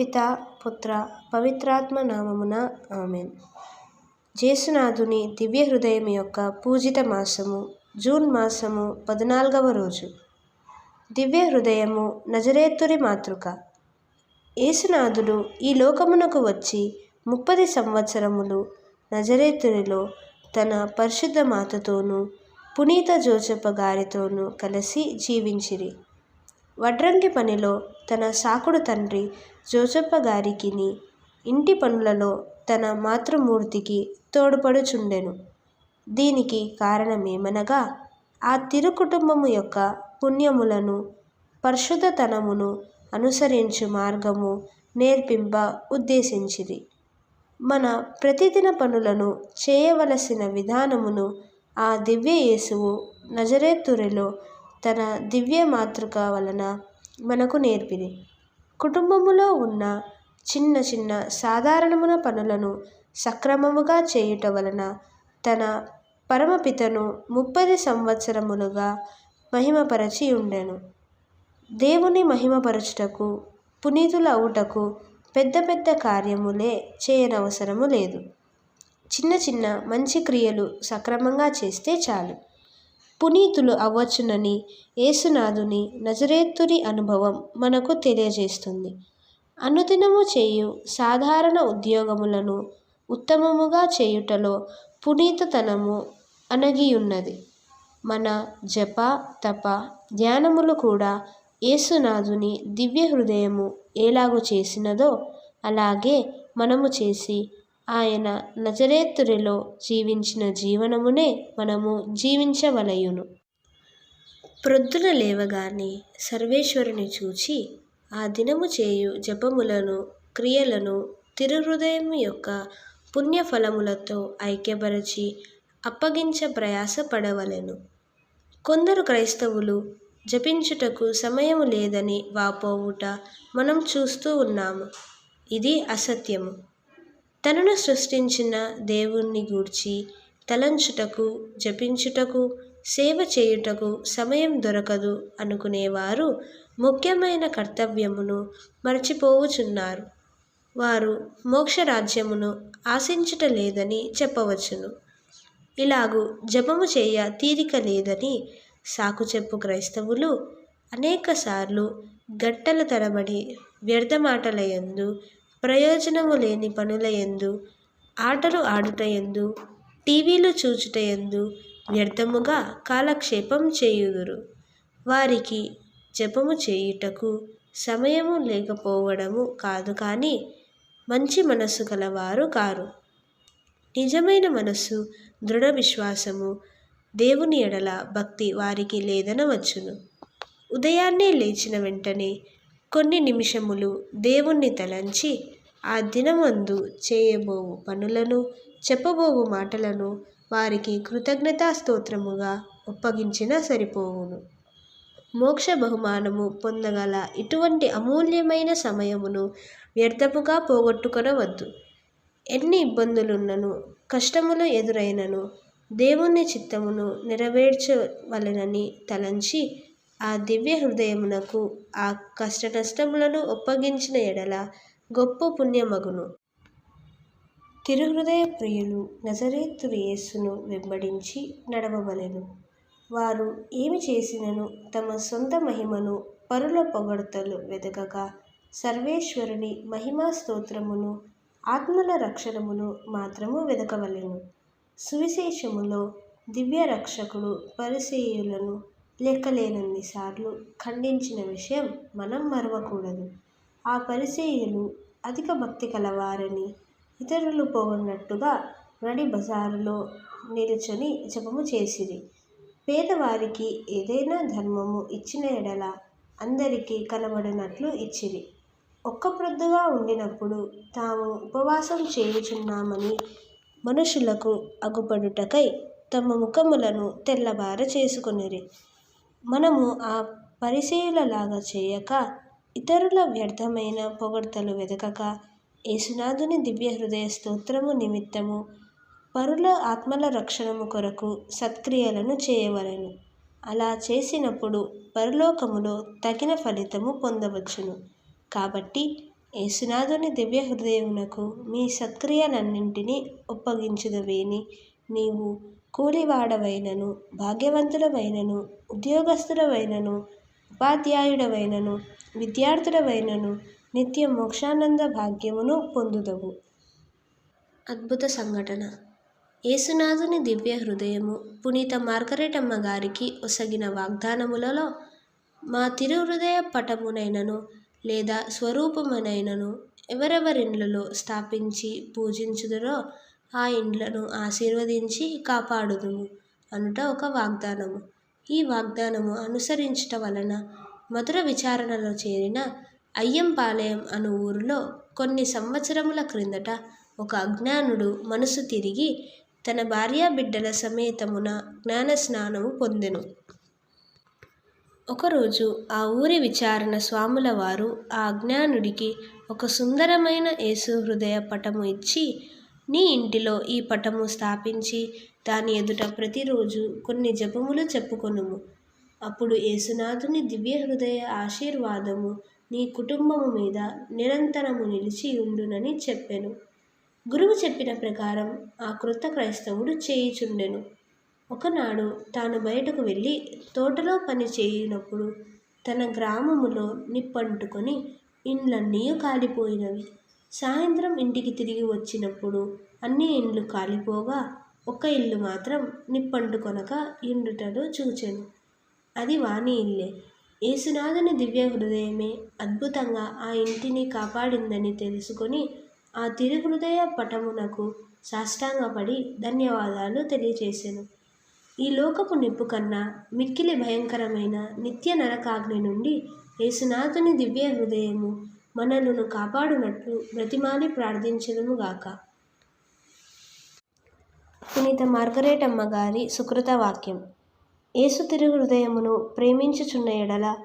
పిత పుత్ర పవిత్రాత్మ నామమున ఆమెన్. జేసునాథుని దివ్య హృదయం యొక్క పూజిత మాసము జూన్ మాసము పద్నాలుగవ రోజు. దివ్య హృదయము నజరేతురి మాతృక. యేసునాథుడు ఈ లోకమునకు వచ్చి ముప్పది సంవత్సరములు నజరేతురిలో తన పరిశుద్ధ మాతతోనూ పునీత జోచప్ప గారితోనూ కలిసి జీవించిరి. వడ్రంగి పనిలో తన సాకుడు తండ్రి జోసప్ప గారికిని ఇంటి పనులలో తన మాతృమూర్తికి తోడ్పడుచుండెను. దీనికి కారణమేమనగా ఆ తిరు కుటుంబము యొక్క పుణ్యములను పరిశుద్ధతనమును అనుసరించు మార్గము నేర్పింప ఉద్దేశించిరి. మన ప్రతిదిన పనులను చేయవలసిన విధానమును ఆ దివ్య యేసువు నజరేతురిలో తన దివ్య మాతృక వలన మనకు నేర్పిరి. కుటుంబములో ఉన్న చిన్న చిన్న సాధారణమున పనులను సక్రమముగా చేయుట వలన తన పరమపితను ముప్పది సంవత్సరములుగా మహిమపరచి ఉండెను. దేవుని మహిమపరచుటకు పునీతుల అవుటకు పెద్ద పెద్ద కార్యములే చేయనవసరము లేదు. చిన్న చిన్న మంచి క్రియలు సక్రమంగా చేస్తే చాలు. పునీతులు అవ్వచ్చునని యేసునాథుని నజరేత్తుని అనుభవం మనకు తెలియజేస్తుంది. అనుదినము చేయు సాధారణ ఉద్యోగములను ఉత్తమముగా చేయుటలో పునీతతనము అణగియున్నది. మన జప తప ధ్యానములు కూడా యేసునాథుని దివ్య హృదయము ఎలాగు చేసినదో అలాగే మనము చేసి ఆయన నజరేతురిలో జీవించిన జీవనమునే మనము జీవించవలయును. ప్రొద్దున లేవగానే సర్వేశ్వరుని చూచి ఆ దినము చేయు జపములను క్రియలను తిరుహృదయం యొక్క పుణ్యఫలములతో ఐక్యపరచి అప్పగించ ప్రయాసపడవలెను. కొందరు క్రైస్తవులు జపించుటకు సమయము లేదని వాపోవుట మనం చూస్తూ ఉన్నాము. ఇది అసత్యము. తనను సృష్టించిన దేవుణ్ణి గూర్చి తలంచుటకు జపించుటకు సేవ చేయుటకు సమయం దొరకదు అనుకునేవారు ముఖ్యమైన కర్తవ్యమును మరచిపోవుచున్నారు. వారు మోక్షరాజ్యమును ఆశించుట లేదని చెప్పవచ్చును. ఇలాగు జపము చేయ తీరిక లేదని సాకు చెప్పు క్రైస్తవులు అనేకసార్లు గంటల తరబడి వ్యర్థమాటలయందు ప్రయోజనము లేని పనుల ఎందు ఆటలు ఆడుట ఎందు టీవీలు చూచుట ఎందు వ్యర్థముగా కాలక్షేపం చేయుదురు. వారికి జపము చేయుటకు సమయము లేకపోవడము కాదు కానీ మంచి మనస్సు కలవారు కారు. నిజమైన మనస్సు దృఢ విశ్వాసము దేవుని ఎడల భక్తి వారికి లేదనవచ్చును. ఉదయాన్నే లేచిన వెంటనే కొన్ని నిమిషములు దేవుణ్ణి తలంచి ఆ దినమందు చేయబోవు పనులను చెప్పబోవు మాటలను వారికి కృతజ్ఞతా స్తోత్రముగా ఒప్పగించిన సరిపోవును. మోక్ష బహుమానము పొందగల ఇటువంటి అమూల్యమైన సమయమును వ్యర్థముగా పోగొట్టుకొనవద్దు. ఎన్ని ఇబ్బందులున్నను కష్టములు ఎదురైనను దేవుని చిత్తమును నెరవేర్చవలెనని తలంచి ఆ దివ్య హృదయమునకు ఆ కష్ట నష్టములను ఒప్పగించిన ఎడల గొప్ప పుణ్యమగును. తిరుహృదయ ప్రియులు నజరేతురు యేసును వెంబడించి నడవవలెను. వారు ఏమి చేసినను తమ సొంత మహిమను పరుల పొగడతలు వెదకగా సర్వేశ్వరుని మహిమా స్తోత్రమును ఆత్మల రక్షణమును మాత్రము వెదకవలెను. సువిశేషములో దివ్య రక్షకుడు పరిసేయులను లెక్కలేనన్ని సార్లు ఖండించిన విషయం మనం మరవకూడదు. ఆ పరిచయులు అధిక భక్తి కలవారని ఇతరులు పొగడినట్టుగా నడి బజారులో నిలుచొని జపము చేసిరి. పేదవారికి ఏదైనా ధర్మము ఇచ్చిన ఎడల అందరికీ కనబడినట్లు ఇచ్చిరి. ఒక్క ప్రొద్దుగా ఉండినప్పుడు తాము ఉపవాసం చేయుచున్నామని మనుషులకు అగుపడుటకై తమ ముఖములను తెల్లబార చేసుకొనిరి. మనము ఆ పరిసేయులలాగా చేయక ఇతరుల వ్యర్థమైన పొగడ్తలు వెదకక యేసునాథుని దివ్య హృదయ స్తోత్రము నిమిత్తము పరుల ఆత్మల రక్షణము కొరకు సత్క్రియలను చేయవలెను. అలా చేసినప్పుడు పరలోకములో తగిన ఫలితము పొందవచ్చును. కాబట్టి యేసునాథుని దివ్య హృదయమునకు మీ సత్క్రియలన్నింటినీ ఒప్పగించుదవేని నీవు కూలివాడవైనను భాగ్యవంతుడవైనను ఉద్యోగస్తుడవైనను ఉపాధ్యాయుడవైనను విద్యార్థుడవైనను నిత్య మోక్షానంద భాగ్యమును పొందుదవు. అద్భుత సంఘటన. యేసునాథుని దివ్య హృదయము పునీత మార్గరెటమ్మ గారికి ఒసగిన వాగ్దానములలో మా తిరుహృదయ పటమునైనను లేదా స్వరూపమునైనను ఎవరెవరిండ్లలో స్థాపించి పూజించుదురో ఆ ఇండ్లను ఆశీర్వదించి కాపాడుదుము అనుట ఒక వాగ్దానము. ఈ వాగ్దానము అనుసరించట వలన మధుర విచారణలో చేరిన అయ్యంపాలయం అను ఊరిలో కొన్ని సంవత్సరముల క్రిందట ఒక అజ్ఞానుడు మనసు తిరిగి తన భార్యా బిడ్డల సమేతమున జ్ఞాన స్నానము పొందెను. ఒకరోజు ఆ ఊరి విచారణ స్వాముల వారు ఆ అజ్ఞానుడికి ఒక సుందరమైన యేసు హృదయ పటము ఇచ్చి నీ ఇంటిలో ఈ పటము స్థాపించి దాని ఎదుట ప్రతిరోజు కొన్ని జపములు చెప్పుకొనుము. అప్పుడు యేసునాథుని దివ్య హృదయ ఆశీర్వాదము నీ కుటుంబము మీద నిరంతరము నిలిచి ఉండునని చెప్పెను. గురువు చెప్పిన ప్రకారం ఆ క్రొత్త క్రైస్తవుడు చేయుచుండెను. ఒకనాడు తాను బయటకు వెళ్ళి తోటలో పని చేయునప్పుడు తన గ్రామములో నిప్పంటుకొని ఇండ్లన్నీ కాలిపోయినవి. సాయంత్రం ఇంటికి తిరిగి వచ్చినప్పుడు అన్ని ఇండ్లు కాలిపోగా ఒక ఇల్లు మాత్రం నిప్పంటుకొనక ఇండుటలో చూచెను. అది వాణి ఇల్లే. యేసునాథుని దివ్య హృదయమే అద్భుతంగా ఆ ఇంటిని కాపాడిందని తెలుసుకొని ఆ తిరుహృదయ పటమునకు సాష్టాంగపడి ధన్యవాదాలు తెలియచేశాను ఈ లోకపు నిప్పు కన్నా మిక్కిలి భయంకరమైన నిత్య నరకాగ్ని నుండి యేసునాథుని దివ్య హృదయము మనలను కాపాడునట్లు బ్రతిమాలి ప్రార్థించదుముగాక. పునీత మార్గరేటమ్మ గారి సుకృత వాక్యం. ఏసు తిరు హృదయమును ప్రేమించుచున్న ఎడల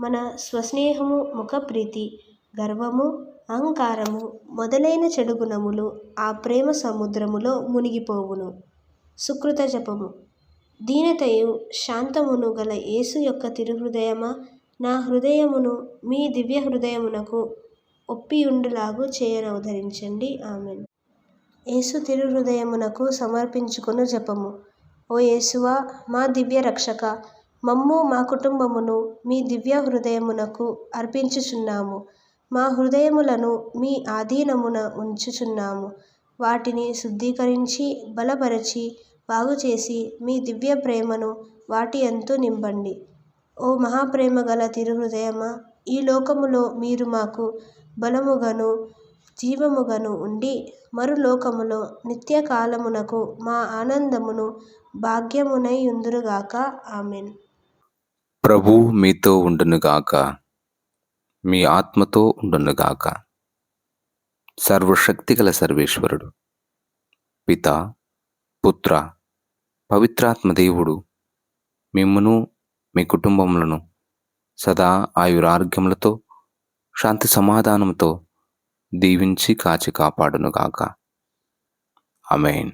మన స్వస్నేహము ముఖప్రీతి గర్వము అహంకారము మొదలైన చెడు గుణములు ఆ ప్రేమ సముద్రములో మునిగిపోవును. సుకృత జపము. దీనతయు శాంతమును గల యేసు యొక్క తిరుహృదయమా నా హృదయమును మీ దివ్య హృదయమునకు ఒప్పియుండులాగు చేయనవధరించండి ఆమెన్. యేసు తిరుహృదయమునకు సమర్పించుకును జపము. ఓ యేసువా మా దివ్య రక్షక మమ్ము మా కుటుంబమును మీ దివ్య హృదయమునకు అర్పించుచున్నాము. మా హృదయములను మీ ఆధీనమున ఉంచుచున్నాము. వాటిని శుద్ధీకరించి బలపరచి బాగుచేసి మీ దివ్య ప్రేమను వాటి ఎంతో నింపండి. ఓ మహాప్రేమ గల తిరుహృదయమా? ఈ లోకములో మీరు మాకు బలముగను జీవముగను ఉండి మరు లోకములో నిత్యకాలమునకు మా ఆనందమును భాగ్యమునై ఉందురుగాక. ఆమెన్. ప్రభు మీతో ఉండునుగాక. మీ ఆత్మతో ఉండునుగాక. సర్వశక్తిగల సర్వేశ్వరుడు పిత పుత్ర పవిత్రాత్మ దేవుడు మిమ్మను మీ కుటుంబములను సదా ఆయురారోగ్యములతో శాంతి సమాధానంతో దీవించి కాచి కాపాడునుగాక. అమెయిన్